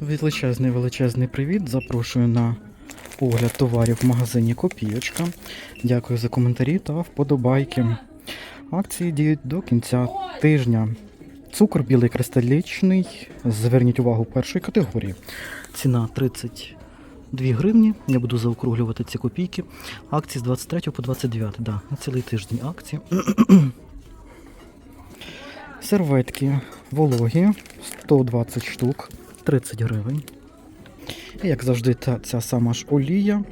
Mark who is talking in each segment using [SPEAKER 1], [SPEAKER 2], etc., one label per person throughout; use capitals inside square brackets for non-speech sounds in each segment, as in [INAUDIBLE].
[SPEAKER 1] Величезний величезний привіт. Запрошую на огляд товарів в магазині Копійочка. Дякую за коментарі та вподобайки. Акції діють до кінця тижня. Цукор білий кристалічний. Зверніть увагу першої категорії. Ціна 32 гривні. Я буду заокруглювати ці копійки. Акції з 23 по 29. Да, на цілий тиждень акції. [CLEARS THROAT] Серветки вологі 120 штук, 30 гривень. І, як завжди, та, ця сама ж олія.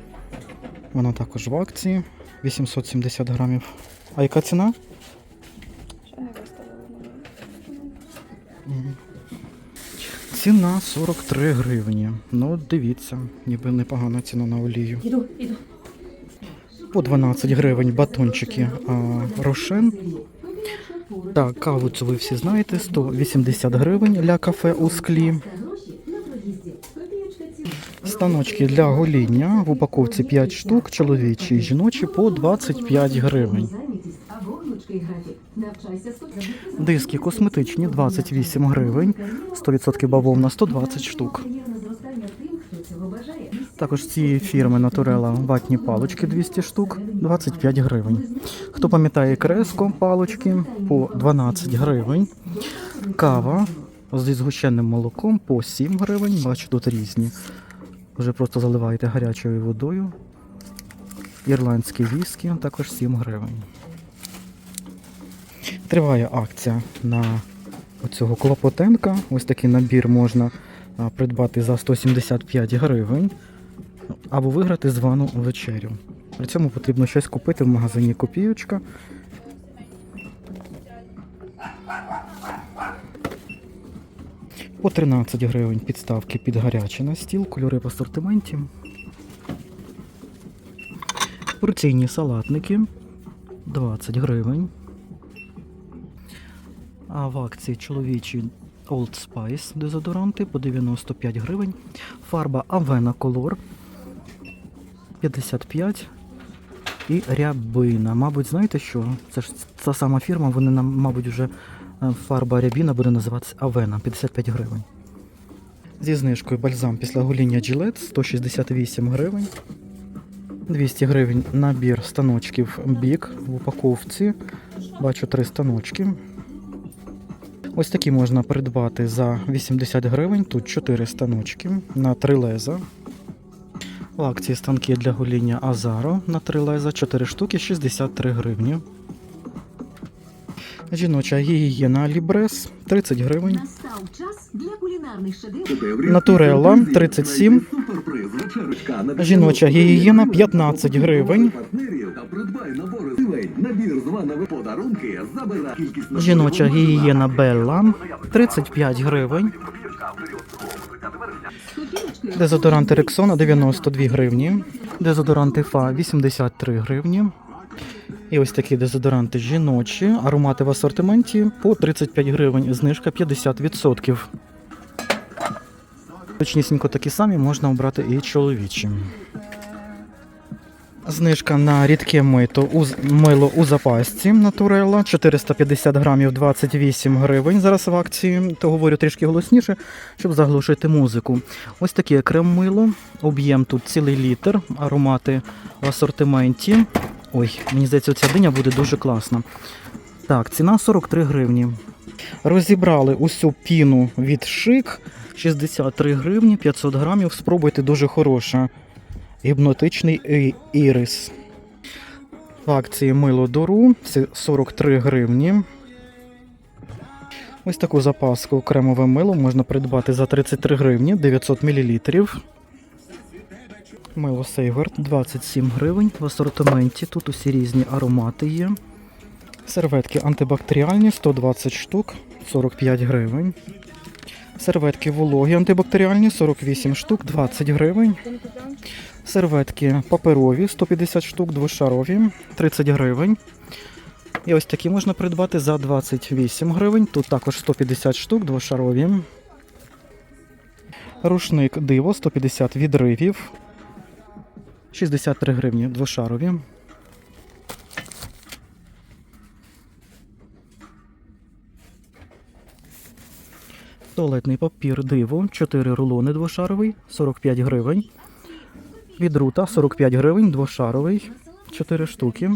[SPEAKER 1] Вона також в акції 870 грамів. А яка ціна?
[SPEAKER 2] Ще не виставили
[SPEAKER 1] Ціна 43 гривні. Ну, дивіться, ніби непогана ціна на олію.
[SPEAKER 2] Іду, іду.
[SPEAKER 1] По 12 гривень батончики а, рошен. Так, каву цю ви всі знаєте, 180 гривень для кафе у склі. Станочки для гоління в упаковці 5 штук, чоловічі і жіночі по 25 гривень. Диски косметичні 28 гривень, 100% бавовна 120 штук. Також цієї фірми Натурела ватні палочки 200 штук, 25 гривень. Хто пам'ятає креско палочки по 12 гривень. Кава зі згущеним молоком по 7 гривень. Бачу, тут різні. Вже просто заливаєте гарячою водою. Ірландські віскі також 7 гривень. Триває акція на оцього клопотенка. Ось такий набір можна придбати за 175 гривень або виграти звану вечерю. При цьому потрібно щось купити в магазині Копійочка. По 13 гривень підставки під гаряче на стіл, кольори в асортименті. Порційні салатники 20 гривень. А в акції чоловічі Old Spice дезодоранти по 95 гривень. Фарба Avena Color 55 і рябина. Мабуть, знаєте що? Це ж та сама фірма, вони нам, мабуть, вже фарба рябіна буде називатися Avena 55 гривень. Зі знижкою бальзам після гоління Gillette 168 гривень. 200 гривень набір станочків бік в упаковці. Бачу три станочки. Ось такі можна придбати за 80 гривень. Тут 4 станочки на 3 леза. В акції станки для гоління Азаро на 3 леза 4 штуки 63 гривні. Жіноча гігієна Лібрес 30 гривень.
[SPEAKER 3] Настав час для кулінарних шедеврів.
[SPEAKER 1] Натурелла 37. Жіноча гігієна 15 гривень. Жіноча гігієна Белла 35 гривень. Дезодоранти Рексона 92 гривні. Дезодоранти Фа 83 гривні. І ось такі дезодоранти жіночі. Аромати в асортименті по 35 гривень. Знижка 50%. Точнісінько такі самі можна обрати і чоловічі. Знижка на рідке мито мило у запасці Натурелла 450 грамів 28 гривень. Зараз в акції, то говорю трішки голосніше, щоб заглушити музику. Ось таке крем-мило, об'єм тут цілий літр, аромати в асортименті. Ой, мені здається, ця диня буде дуже класна. Так, ціна 43 гривні. Розібрали усю піну від шик 63 гривні, 500 грамів. Спробуйте дуже хороша. Гіпнотичний ірис. В акції мило Дору це 43 гривні. Ось таку запаску кремове мило можна придбати за 33 гривні 900 мл. Мило Сейгард 27 гривень. В асортименті тут усі різні аромати є. Серветки антибактеріальні 120 штук 45 гривень. Серветки вологі антибактеріальні 48 штук 20 гривень. Серветки паперові 150 штук, двошарові 30 гривень. І ось такі можна придбати за 28 гривень. Тут також 150 штук, двошарові. Рушник диво 150 відривів. 63 гривні двошарові. Туалетний папір диво, 4 рулони двошаровий, 45 гривень. Від рута 45 гривень, двошаровий, 4 штуки.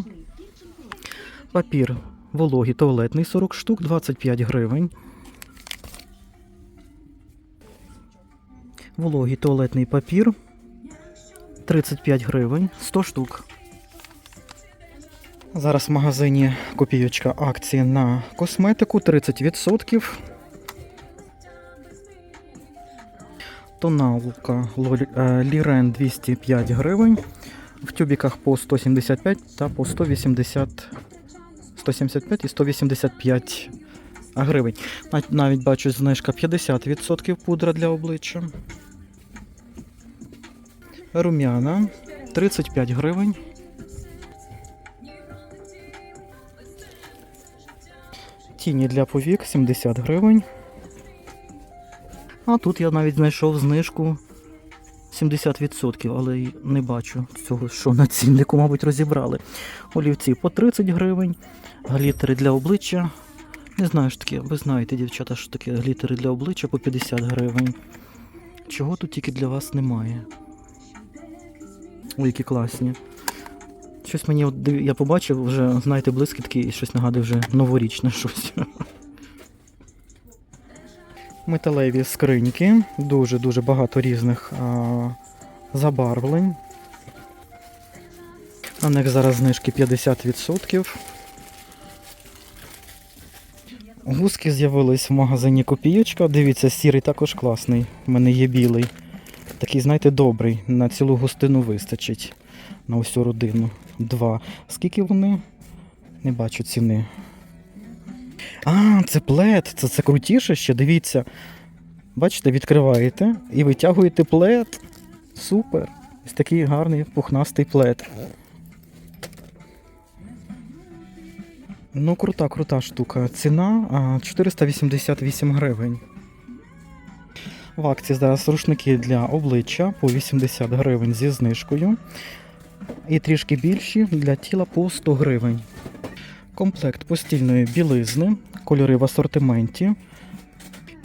[SPEAKER 1] Папір вологий туалетний 40 штук, 25 гривень. Вологий туалетний папір 35 гривень, 100 штук. Зараз в магазині копійочка акції на косметику 30%. Тоналка е, Лірен 205 гривень. В тюбіках по 175 та по 180, 175 і 185 гривень. Навіть бачу знижка 50% пудра для обличчя. Рум'яна 35 гривень. Тіні для повік 70 гривень. А тут я навіть знайшов знижку 70%, але не бачу цього, що на ціннику, мабуть, розібрали. Олівці по 30 гривень, глітери для обличчя. Не знаю, що таке, ви знаєте, дівчата, що таке глітери для обличчя по 50 гривень. Чого тут тільки для вас немає? Ой, які класні. Щось мені, от, я побачив, вже, знаєте, блискітки і щось нагадує вже новорічне щось. [LAUGHS] Металеві скриньки, дуже-дуже багато різних а, забарвлень. На них зараз знижки 50%. Гуски з'явились в магазині Копійочка. Дивіться, сірий також класний. У мене є білий. Такий, знаєте, добрий. На цілу густину вистачить. На усю родину. Два. Скільки вони? Не бачу ціни. А, це плед. Це, це крутіше ще, дивіться. Бачите, відкриваєте і витягуєте плед. Супер. Ось такий гарний пухнастий плед. Ну, крута, крута штука. Ціна 488 гривень. В акції зараз рушники для обличчя по 80 гривень зі знижкою. І трішки більші для тіла по 100 гривень. Комплект постільної білизни, кольори в асортименті.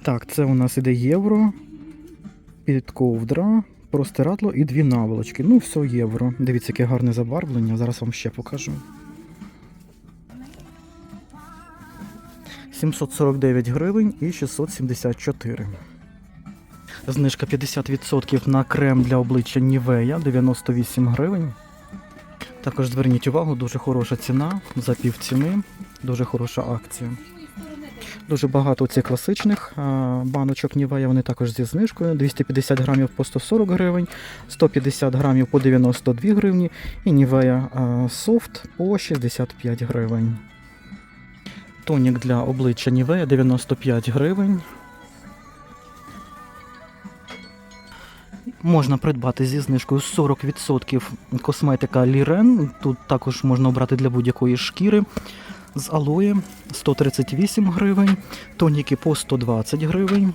[SPEAKER 1] Так, це у нас іде євро, підковдра, простирадло і дві наволочки. Ну, все євро. Дивіться, яке гарне забарвлення. Зараз вам ще покажу. 749 гривень і 674. Знижка 50% на крем для обличчя Нівея 98 гривень. Також зверніть увагу, дуже хороша ціна за пів ціни, дуже хороша акція. Дуже багато цих класичних баночок Нівея, вони також зі знижкою. 250 грамів по 140 гривень, 150 грамів по 92 гривні і Нівея софт по 65 гривень. Тонік для обличчя Нівея 95 гривень. Можна придбати зі знижкою 40% косметика Лірен. Тут також можна обрати для будь-якої шкіри. З алоє 138 гривень, тоніки по 120 гривень.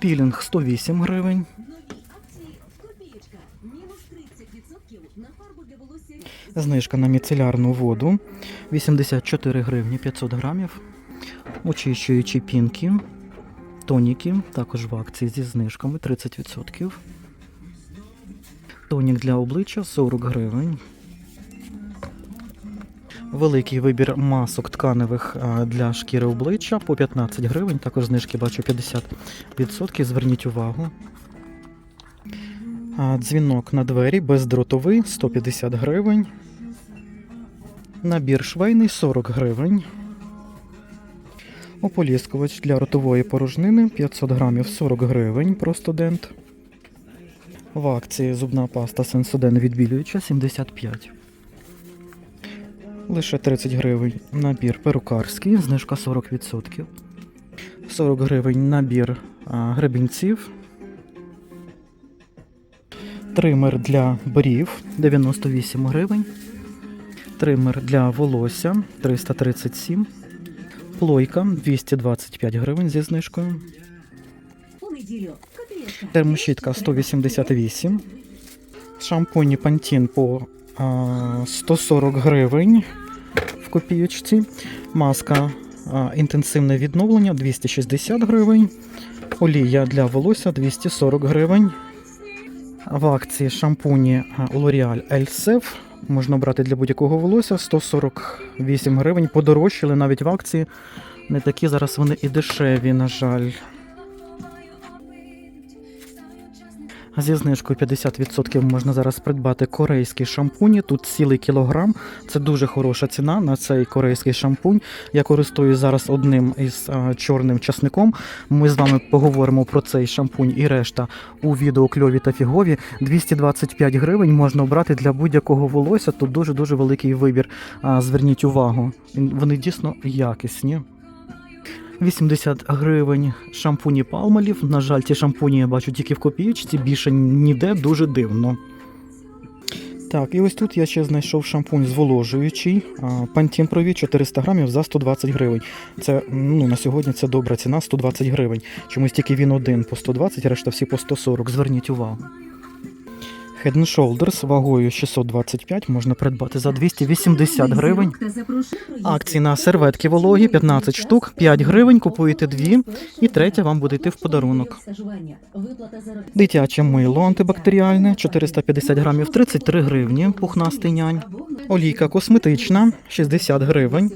[SPEAKER 1] Пілінг 108 гривень.
[SPEAKER 3] Нові акції Копієчка. Мінус 30% на фарбу для волосся.
[SPEAKER 1] Знижка на міцелярну воду 84 гривні 500 грамів. Очищуючі пінки, тоніки, також в акції зі знижками 30%. Тонік для обличчя 40 гривень. Великий вибір масок тканевих для шкіри обличчя по 15 гривень. Також знижки бачу 50%. Зверніть увагу. Дзвінок на двері бездротовий 150 гривень. Набір швейний 40 гривень. Ополіскувач для ротової порожнини 500 грамів 40 гривень про студент. В акції зубна паста Сенсоден відбілююча 75. Лише 30 гривень. Набір перукарський, знижка 40%. 40 гривень набір а, гребінців. Тример для брів 98 гривень. Тример для волосся 337. Плойка 225 гривень зі знижкою. Термощітка 188. Шампуні Pantene по а, 140 гривень в копійочці. Маска а, інтенсивне відновлення 260 гривень. Олія для волосся 240 гривень. В акції шампуні а, L'Oreal Elsef можна брати для будь-якого волосся 148 гривень. Подорожчали навіть в акції. Не такі зараз вони і дешеві, на жаль. Зі знижкою 50% можна зараз придбати корейські шампуні. Тут цілий кілограм. Це дуже хороша ціна на цей корейський шампунь. Я користуюсь зараз одним із а, чорним часником. Ми з вами поговоримо про цей шампунь і решта у відео кльові та фігові. 225 гривень можна обрати для будь-якого волосся. Тут дуже дуже великий вибір. А, зверніть увагу, вони дійсно якісні. 80 гривень шампуні палмолів. На жаль, ті шампуні я бачу тільки в копієчці, більше ніде дуже дивно. Так, і ось тут я ще знайшов шампунь зволожуючий. Пантін Прові 400 грамів за 120 гривень. Це ну, на сьогодні це добра ціна 120 гривень. Чомусь тільки він один по 120, решта всі по 140. Зверніть увагу. Head and Shoulders вагою 625 можна придбати за 280 гривень. Акції на серветки вологі 15 штук, 5 гривень, купуєте дві, і третя вам буде йти в подарунок. Дитяче мило антибактеріальне 450 грамів 33 гривні, пухнастий нянь. Олійка косметична 60 гривень.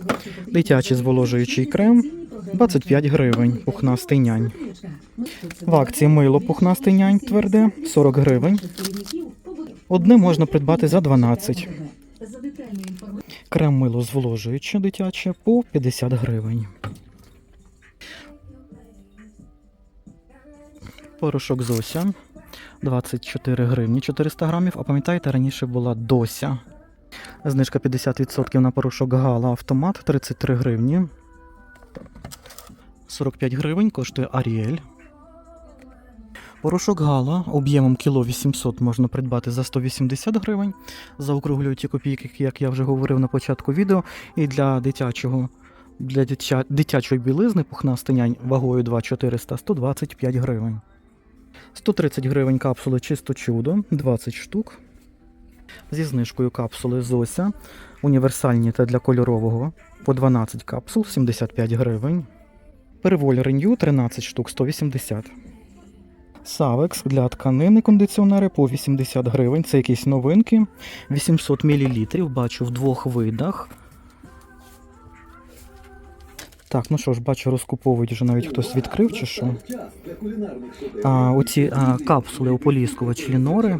[SPEAKER 1] Дитячий зволожуючий крем 25 гривень, пухнастий нянь. В акції мило пухнастий нянь тверде 40 гривень. Одне можна придбати за 12. Крем мило зволожуюче дитяче по 50 гривень. Порошок Зося 24 гривні 400 грамів. А пам'ятаєте, раніше була Дося. Знижка 50% на порошок Гала автомат 33 гривні. 45 гривень коштує Аріель. Порошок Гала об'ємом кіло 800 можна придбати за 180 гривень. Заокруглюю ті копійки, як я вже говорив на початку відео. І для дитячого для дитя, дитячої білизни пухнастий нянь вагою 2400 125 гривень. 130 гривень капсули чисто чудо, 20 штук. Зі знижкою капсули Зося. Універсальні та для кольорового по 12 капсул 75 гривень. Переволь Renew 13 штук 180. Савекс для тканини кондиціонери по 80 гривень. Це якісь новинки. 800 мл бачу в двох видах. Так, ну що ж, бачу, розкуповують вже навіть хтось відкрив чи що. А, оці а, капсули ополіскувач лінори.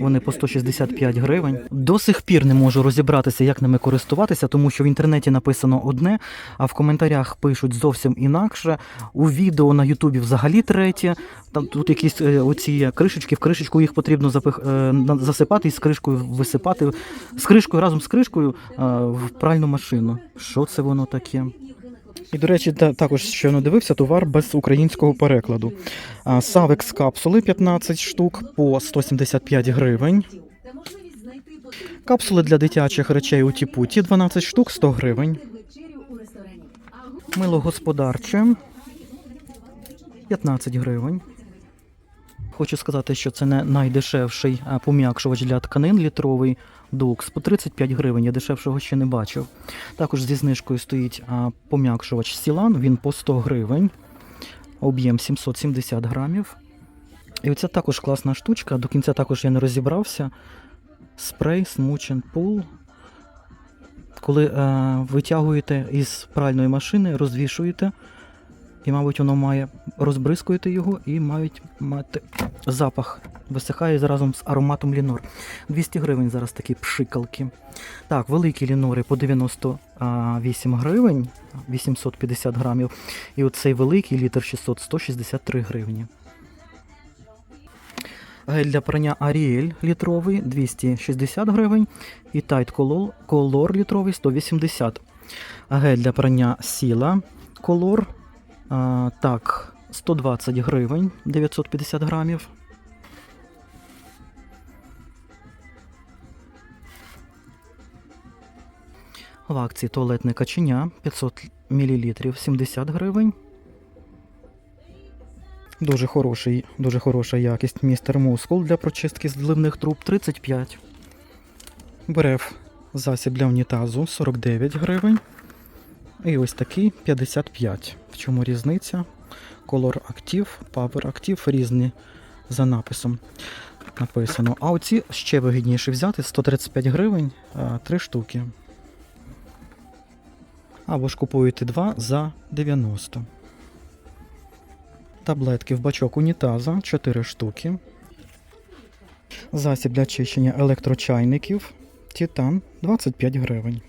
[SPEAKER 1] Вони по 165 гривень. До сих пір не можу розібратися, як ними користуватися, тому що в інтернеті написано одне, а в коментарях пишуть зовсім інакше. У відео на Ютубі взагалі третє. Там тут якісь е, оці кришечки, в кришечку їх потрібно запих, е, засипати і з кришкою висипати. З кришкою разом з кришкою е, в пральну машину. Що це воно таке? І, до речі, та- також щойно дивився товар без українського перекладу. Савекс капсули 15 штук по 175 гривень. Капсули для дитячих речей у Тіпуті 12 штук 100 гривень. Мило господарче 15 гривень. Хочу сказати, що це не найдешевший пом'якшувач для тканин літровий Дукс по 35 гривень. Я дешевшого ще не бачив. Також зі знижкою стоїть пом'якшувач Сілан, він по 100 гривень, об'єм 770 грамів. І оця також класна штучка. До кінця також я не розібрався. Спрей and Pull. Коли е, витягуєте із пральної машини, розвішуєте, і, мабуть, воно має розбризкуєте його і мають мати запах. Висихає разом з ароматом лінор. 200 гривень зараз такі пшикалки. Так, великі лінори по 98 гривень, 850 грамів. І оцей великий літр 600 163 гривні. Гель для прання Ariel літровий 260 гривень. І Tide Color, Color літровий 180. Гель для прання Сіла Color а, так, 120 гривень 950 грамів. В акції туалетне каченя 500 мл 70 гривень. Дуже хороший, дуже хороша якість містер Мускул для прочистки зливних труб 35. Бреф засіб для унітазу 49 гривень. І ось такий 55. В чому різниця? Color Active, Power Active різні за написом написано. А оці ще вигідніше взяти 135 гривень, 3 штуки. Або ж купуєте 2 за 90. Таблетки в бачок унітаза 4 штуки. Засіб для очищення електрочайників. Титан 25 гривень.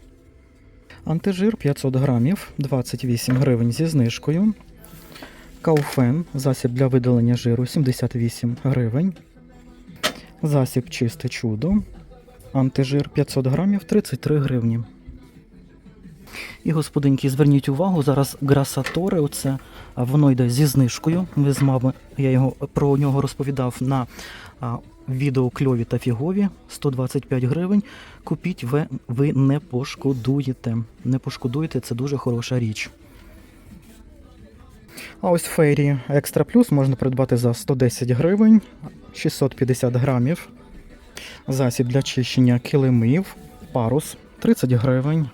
[SPEAKER 1] Антижир 500 грамів 28 гривень зі знижкою. Кауфен засіб для видалення жиру 78 гривень. Засіб чисте чудо. Антижир 500 грамів 33 гривні. І, господинки, зверніть увагу, зараз грасаторе, оце воно йде зі знижкою. Ви з мами, я його про нього розповідав на а, відео кльові та фігові 125 гривень. Купіть, ви, ви не пошкодуєте. Не пошкодуєте, це дуже хороша річ. А ось фейрі Екстра Плюс можна придбати за 110 гривень, 650 грамів. Засіб для чищення килимів, парус 30 гривень.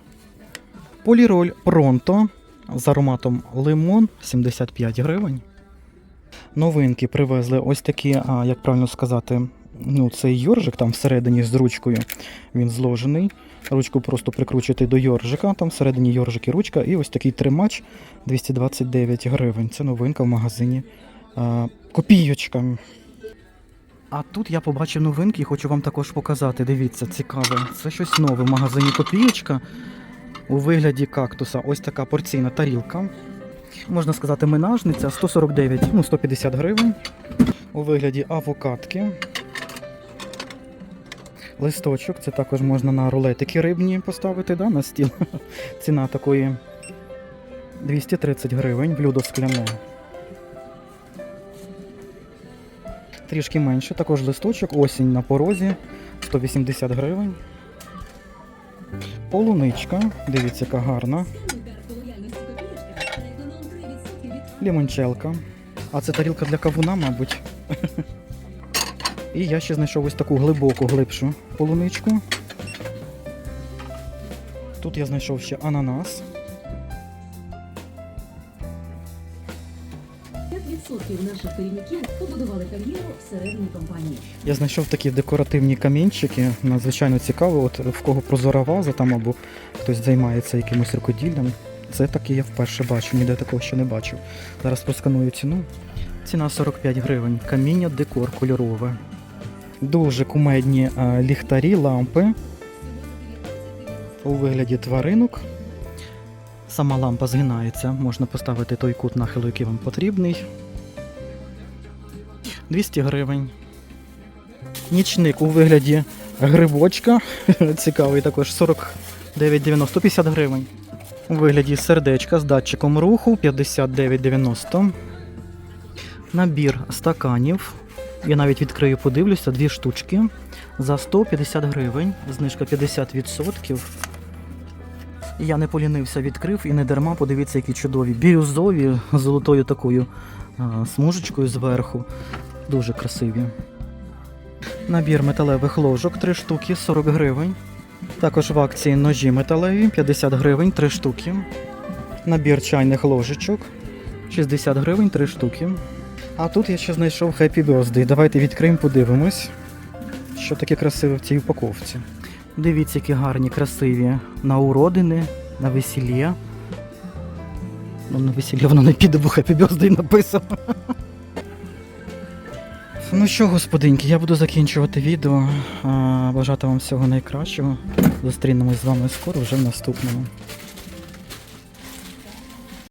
[SPEAKER 1] Поліроль Пронто з ароматом лимон 75 гривень. Новинки привезли ось такі, а, як правильно сказати, ну, цей йоржик там всередині з ручкою. Він зложений. Ручку просто прикручуєте до йоржика, там всередині йоржик і ручка, і ось такий тримач 229 гривень. Це новинка в магазині. А, копійочка. А тут я побачив новинки і хочу вам також показати. Dивіться, цікаве. Це щось нове в магазині Копієчка у вигляді кактуса. Ось така порційна тарілка. Можна сказати, менажниця 149, ну 150 гривень. У вигляді авокадки. Листочок, це також можна на рулетики рибні поставити да, на стіл. [LAUGHS] Ціна такої 230 гривень, блюдо скляне. Трішки менше, також листочок, осінь на порозі, 180 гривень. Полуничка, дивіться, яка гарна.
[SPEAKER 3] Карту лояльності копієчка. Економ 3% від
[SPEAKER 1] Лімончелка. А це тарілка для кавуна, мабуть. І я ще знайшов ось таку глибоку, глибшу полуничку. Тут я знайшов ще ананас.
[SPEAKER 3] 5% наших керівників побудували кар'єру всередині компанії.
[SPEAKER 1] Я знайшов такі декоративні камінчики, надзвичайно цікаво. От в кого прозора ваза там або хтось займається якимось рукоділлям. Це таке я вперше бачу, ніде такого ще не бачив. Зараз просканую ціну. Ціна 45 гривень. Каміння, декор кольорове. Дуже кумедні а, ліхтарі, лампи у вигляді тваринок. Сама лампа згинається, можна поставити той кут нахилу, який вам потрібний. 200 гривень. Нічник у вигляді грибочка. [LAUGHS] Цікавий також 49,90 150 гривень. У вигляді сердечка з датчиком руху 59,90. Набір стаканів. Я навіть відкрию, подивлюся, дві штучки за 150 гривень. Знижка 50%. Я не полінився, відкрив і не дарма, подивіться, які чудові. Бірюзові золотою такою смужечкою зверху. Дуже красиві. Набір металевих ложок 3 штуки 40 гривень. Також в акції ножі металеві 50 гривень 3 штуки. Набір чайних ложечок 60 гривень 3 штуки. А тут я ще знайшов Happy Birthday. Давайте відкриємо, подивимось, що таке красиве в цій упаковці. Дивіться, які гарні, красиві на уродини, на весілля. Ну, на весілля воно не піде, бо Happy Birthday написано. Ну що, господинки, я буду закінчувати відео. Бажати вам всього найкращого. Зустрінемось з вами скоро вже в наступному.